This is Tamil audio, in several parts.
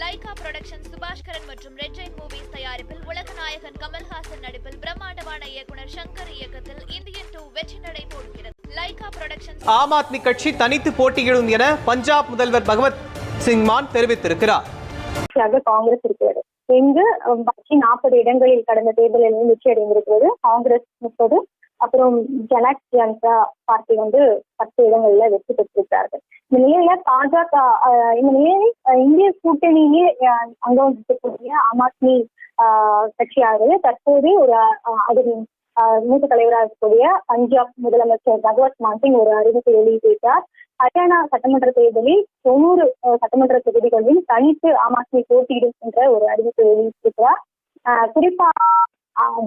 லைகா புரொடக்ஷன் சுபாஷ்கரன் மற்றும் ரெட் ஜெயின் மூவிஸ் தயாரிப்பில் உலகநாயகன் கமல்ஹாசன் நடிப்பில் பிரம்மாண்டமான இயக்குனர் சங்கர் இயக்கத்தில் இந்தியன் டூ வெற்றி நடை போடுகிறது. லைகா புரொடக்ஷன் ஆம் ஆத்மி கட்சி தனித்து போட்டியிடும் என பஞ்சாப் முதல்வர் பகவத் சிங் மான் தெரிவித்திருக்கிறார். காங்கிரஸ் இருக்கிறது. இங்கு பாக்கி நாற்பது இடங்களில் கடந்த தேர்தலில் வெற்றி அடைந்திருக்கிறது காங்கிரஸ் முப்பது அப்புறம் ஜனக் ஜனதா பார்ட்டி வந்து பத்து இடங்கள்ல வெற்றி பெற்றிருக்கிறார்கள். இந்த நிலையில பாஜக இந்த நிலையில் இந்திய கூட்டணியிலே அஹ், அங்கம் வகிக்கக்கூடிய ஆம் ஆத்மி கட்சியாக கட்சியானது தற்போது ஒரு அதன் மூத்த தலைவராக இருக்கக்கூடிய பஞ்சாப் முதலமைச்சர் பகவத் மான் சிங் ஒரு அறிவிப்பை வெளியிட்டிருக்கிறார். ஹரியானா சட்டமன்ற தேர்தலில் தொண்ணூறு சட்டமன்ற தொகுதிகளில் தனித்து ஆம் ஆத்மி போட்டியிடும் என்ற ஒரு அறிவிப்பை வெளியிட்டிருக்கிறார். குறிப்பா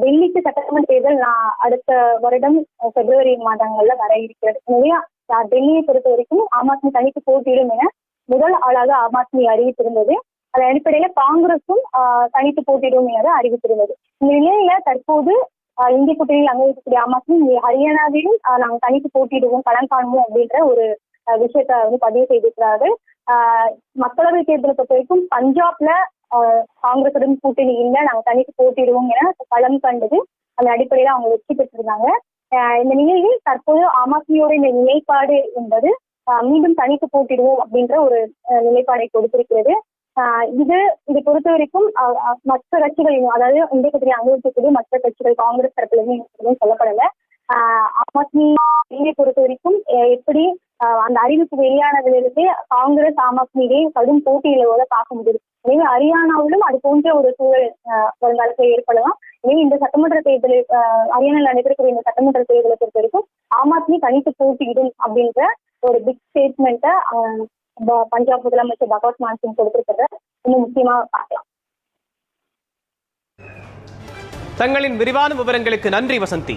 டெல்லிக்கு சட்டமன்ற தேர்தல் நான் அடுத்த வருடம் பிப்ரவரி மாதங்கள்ல வர இருக்கிறது. எனவே டெல்லியை பொறுத்த வரைக்கும் ஆம் ஆத்மி தனித்து போட்டியிடும் என முதல் ஆளாக ஆம் ஆத்மி அறிவித்திருந்தது. அதன் அடிப்படையில காங்கிரசும் தனித்து போட்டியிடும் என அறிவித்திருந்தது. இந்த நிலையில தற்போது இந்திய கூட்டணியில் அங்கீகரிக்கக்கூடிய ஆம் ஆத்மி ஹரியானாவிலும் நாங்கள் தனித்து போட்டியிடுவோம் களம் காணுவோம் அப்படின்ற ஒரு விஷயத்த விஷயத்தை வந்து பதிவு செய்திருக்கிறார்கள். ஆஹ் மக்களவை தேர்தலை பொறுத்த வரைக்கும் பஞ்சாப்ல ஆஹ் காங்கிரசுடன் கூட்டணி இல்லை நாங்க தனித்து போட்டிடுவோம் என களம் கண்டது. அந்த அடிப்படையில அவங்க வெற்றி பெற்றிருந்தாங்க. இந்த நிலையில் தற்போது ஆம் ஆத்மியோட இந்த நிலைப்பாடு என்பது மீண்டும் தனித்து போட்டிடுவோம் அப்படின்ற ஒரு நிலைப்பாடை கொடுத்திருக்கிறது. இது இது பொறுத்த வரைக்கும் மற்ற கட்சிகள் அதாவது இந்திய கட்சியை அனுபவிக்கக்கூடிய மற்ற கட்சிகள் காங்கிரஸ் தரப்புல இருந்து எதுவும் சொல்லப்படல. ஆம் ஆத்மி பொறுத்த வரைக்கும் எப்படி அந்த அறிவிப்பு வெளியானதிலிருந்து காங்கிரஸ் ஆம் ஆத்மி இடையே கடும் போட்டியில பார்க்க முடியுது. எனவே ஹரியானாவிலும் அது போன்ற ஒரு சூழல் வருங்காலத்தில் ஏற்படலாம். எனவே இந்த சட்டமன்ற தேர்தலில் ஹரியானாவில் நடைபெறக்கூடிய இந்த சட்டமன்ற தேர்தலை பொறுத்த வரைக்கும் ஆம் ஆத்மி தனித்து போட்டியிடும் அப்படின்ற ஒரு பிக் ஸ்டேட்மெண்ட்டை பஞ்சாப் முதலமைச்சர் பகவத் மான் சிங் கொடுத்திருக்கிறத இன்னும் முக்கியமா பார்க்கலாம். தங்களின் விரிவான விவரங்களுக்கு நன்றி வசந்தி.